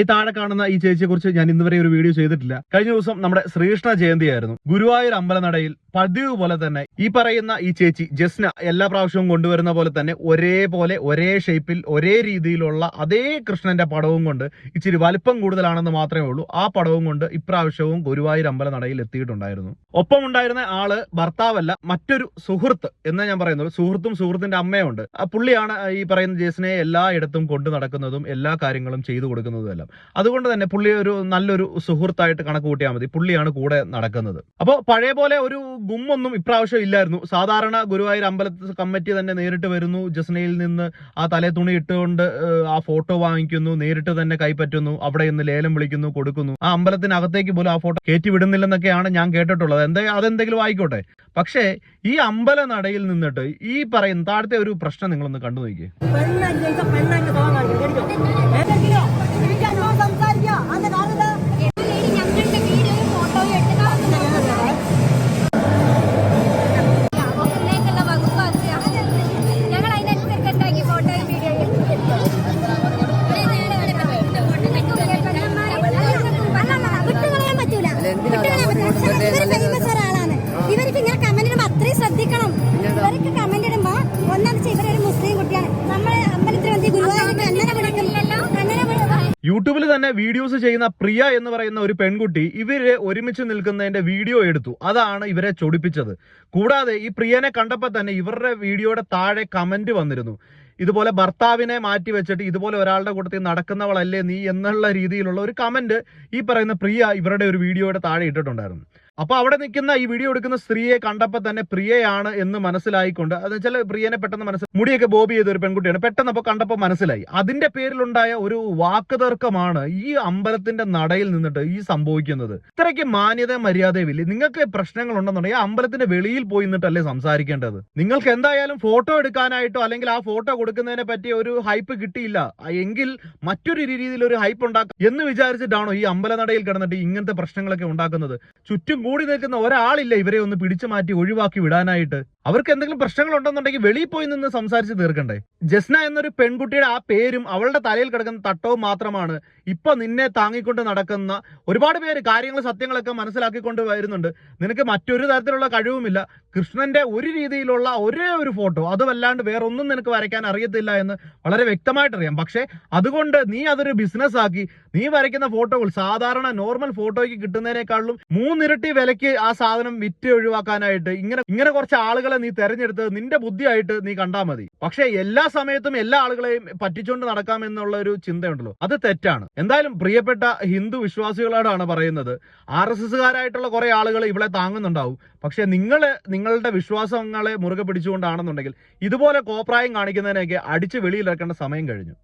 ഈ താഴെ കാണുന്ന ഈ ചേച്ചിയെ കുറിച്ച് ഞാൻ ഇന്നുവരെ ഒരു വീഡിയോ ചെയ്തിട്ടില്ല. കഴിഞ്ഞ ദിവസം നമ്മുടെ ശ്രീകൃഷ്ണ ജയന്തിയായിരുന്നു. ഗുരുവായൂർ അമ്പലനടയിൽ പതിവ് പോലെ തന്നെ ഈ പറയുന്ന ഈ ചേച്ചി ജസ്ന എല്ലാ പ്രാവശ്യവും കൊണ്ടുവരുന്ന പോലെ തന്നെ ഒരേപോലെ ഒരേ ഷേപ്പിൽ ഒരേ രീതിയിലുള്ള അതേ കൃഷ്ണന്റെ പടവും കൊണ്ട് ഇച്ചിരി വലിപ്പം കൂടുതലാണെന്ന് മാത്രമേ ഉള്ളൂ. ആ പടവും കൊണ്ട് ഇപ്രാവശ്യവും ഗുരുവായൂർ അമ്പല നടയിൽ എത്തിയിട്ടുണ്ടായിരുന്നു. ഒപ്പം ഉണ്ടായിരുന്ന ആൾ ഭർത്താവല്ല മറ്റൊരു സുഹൃത്ത് എന്ന് ഞാൻ പറയുന്നത്. സുഹൃത്തും സുഹൃത്തിന്റെ അമ്മയുണ്ട്. ആ പുള്ളിയാണ് ഈ പറയുന്ന ജസ്നയെ എല്ലായിടത്തും കൊണ്ടു നടക്കുന്നതും എല്ലാ കാര്യങ്ങളും ചെയ്തു കൊടുക്കുന്നതും എല്ലാം. അതുകൊണ്ട് തന്നെ പുള്ളി ഒരു നല്ലൊരു സുഹൃത്തായിട്ട് കണക്ക് കൂട്ടിയാൽ മതി. പുള്ളിയാണ് കൂടെ നടക്കുന്നത്. അപ്പോൾ പഴയ പോലെ ഒരു ഗുമ്മൊന്നും ഇപ്രാവശ്യം ഇല്ലായിരുന്നു. സാധാരണ ഗുരുവായൂർ അമ്പലത്തിൽ കമ്മിറ്റി തന്നെ നേരിട്ട് വരുന്നു. ജസ്നയിൽ നിന്ന് ആ തലേ തുണി ഇട്ടുകൊണ്ട് ആ ഫോട്ടോ വാങ്ങിക്കുന്നു. നേരിട്ട് തന്നെ കൈപ്പറ്റുന്നു. അവിടെ നിന്ന് ലേലം വിളിക്കുന്നു കൊടുക്കുന്നു. ആ അമ്പലത്തിനകത്തേക്ക് പോലും ആ ഫോട്ടോ കയറ്റി വിടുന്നില്ലെന്നൊക്കെയാണ് ഞാൻ കേട്ടിട്ടുള്ളത്. എന്താ അതെന്തെങ്കിലും ആയിക്കോട്ടെ. പക്ഷേ ഈ അമ്പല നടയിൽ നിന്നിട്ട് ഈ പറയുന്ന താഴത്തെ ഒരു പ്രശ്നം നിങ്ങളൊന്ന് കണ്ടു നോക്കിയേ. യൂട്യൂബിൽ തന്നെ വീഡിയോസ് ചെയ്യുന്ന പ്രിയ എന്ന് പറയുന്ന ഒരു പെൺകുട്ടി ഇവർ ഒരുമിച്ച് നിൽക്കുന്നതിന്റെ വീഡിയോ എടുത്തു. അതാണ് ഇവരെ ചൊടിപ്പിച്ചത്. കൂടാതെ ഈ പ്രിയനെ കണ്ടപ്പോൾ തന്നെ ഇവരുടെ വീഡിയോയുടെ താഴെ കമന്റ് വന്നിരുന്നു. ഇതുപോലെ ഭർത്താവിനെ മാറ്റി വെച്ചിട്ട് ഇതുപോലെ ഒരാളുടെ കൂട്ടത്തിൽ നടക്കുന്നവളല്ലേ നീ എന്നുള്ള രീതിയിലുള്ള ഒരു കമന്റ് ഈ പറയുന്ന പ്രിയ ഇവരുടെ ഒരു വീഡിയോയുടെ താഴെ ഇട്ടിട്ടുണ്ടായിരുന്നു. അപ്പൊ അവിടെ നിൽക്കുന്ന ഈ വീഡിയോ എടുക്കുന്ന സ്ത്രീയെ കണ്ടപ്പോൾ തന്നെ പ്രിയയാണ് എന്ന് മനസ്സിലായിക്കൊണ്ട് അത് വെച്ചാൽ പ്രിയനെ പെട്ടെന്ന് മനസ്സിൽ മുടിയൊക്കെ ബോബി ചെയ്ത ഒരു പെൺകുട്ടിയാണ്. പെട്ടെന്ന് അപ്പൊ കണ്ടപ്പോൾ മനസ്സിലായി. അതിന്റെ പേരിലുണ്ടായ ഒരു വാക്കുതർക്കമാണ് ഈ അമ്പലത്തിന്റെ നടയിൽ നിന്നിട്ട് ഈ സംഭവിക്കുന്നത്. ഇത്രയ്ക്ക് മാന്യത മര്യാദയുമില്ല നിങ്ങൾക്ക് പ്രശ്നങ്ങൾ ഉണ്ടെന്നുണ്ടെങ്കിൽ ആ അമ്പലത്തിന്റെ വെളിയിൽ പോയി നിന്നിട്ടല്ലേ സംസാരിക്കേണ്ടത്. നിങ്ങൾക്ക് എന്തായാലും ഫോട്ടോ എടുക്കാനായിട്ടോ അല്ലെങ്കിൽ ആ ഫോട്ടോ കൊടുക്കുന്നതിനെ പറ്റി ഒരു ഹൈപ്പ് കിട്ടിയില്ല. എങ്കിൽ മറ്റൊരു രീതിയിൽ ഒരു ഹൈപ്പ് ഉണ്ടാക്കാം എന്ന് വിചാരിച്ചിട്ടാണോ ഈ അമ്പലനടയിൽ കിടന്നിട്ട് ഇങ്ങനത്തെ പ്രശ്നങ്ങളൊക്കെ ഉണ്ടാക്കുന്നത്? ചുറ്റും കൂടി നിൽക്കുന്ന ഒരാളില്ല ഇവരെ ഒന്ന് പിടിച്ചു മാറ്റി ഒഴിവാക്കി വിടാനായിട്ട്. അവർക്ക് എന്തെങ്കിലും പ്രശ്നങ്ങൾ ഉണ്ടെന്നുണ്ടെങ്കിൽ വെളിയിൽ പോയി നിന്ന് സംസാരിച്ച് തീർക്കണ്ടേ? ജസ്ന എന്നൊരു പെൺകുട്ടിയുടെ ആ പേരും അവളുടെ തലയിൽ കിടക്കുന്ന തട്ടവും മാത്രമാണ് ഇപ്പൊ നിന്നെ താങ്ങിക്കൊണ്ട് നടക്കുന്ന ഒരുപാട് പേര് കാര്യങ്ങൾ സത്യങ്ങളൊക്കെ മനസ്സിലാക്കിക്കൊണ്ട് വരുന്നുണ്ട്. നിനക്ക് മറ്റൊരു തരത്തിലുള്ള കഴിവുമില്ല. കൃഷ്ണന്റെ ഒരു രീതിയിലുള്ള ഒരേ ഒരു ഫോട്ടോ അതുമല്ലാണ്ട് വേറെ ഒന്നും നിനക്ക് വരയ്ക്കാൻ അറിയത്തില്ല എന്ന് വളരെ വ്യക്തമായിട്ട് അറിയാം പക്ഷേ അതുകൊണ്ട് നീ അതൊരു ബിസിനസ് ആക്കി നീ വരയ്ക്കുന്ന ഫോട്ടോകൾ സാധാരണ നോർമൽ ഫോട്ടോയ്ക്ക് കിട്ടുന്നതിനേക്കാളും മൂന്നിരട്ടി വിലയ്ക്ക് ആ സാധനം വിറ്റ് ഒഴിവാക്കാനായിട്ട് ഇങ്ങനെ ഇങ്ങനെ കുറച്ച് ആളുകളെ നീ തെരഞ്ഞെടുത്ത് നിന്റെ ബുദ്ധിയായിട്ട് നീ കണ്ടാൽ മതി. പക്ഷേ എല്ലാ സമയത്തും എല്ലാ ആളുകളെയും പറ്റിച്ചുകൊണ്ട് നടക്കാം എന്നുള്ള ഒരു ചിന്തയുണ്ടല്ലോ. അത് തെറ്റാണ്. എന്തായാലും പ്രിയപ്പെട്ട ഹിന്ദു വിശ്വാസികളോടാണ് പറയുന്നത്. ആർ എസ് എസ്സുകാരായിട്ടുള്ള കുറെ ആളുകൾ ഇവിടെ താങ്ങുന്നുണ്ടാവും. പക്ഷേ നിങ്ങൾ നിങ്ങളുടെ വിശ്വാസങ്ങളെ മുറുകെ പിടിച്ചുകൊണ്ടാണെന്നുണ്ടെങ്കിൽ ഇതുപോലെ കോപ്രായം കാണിക്കുന്നതിനൊക്കെ അടിച്ച് വെളിയിലിറക്കേണ്ട സമയം കഴിഞ്ഞു.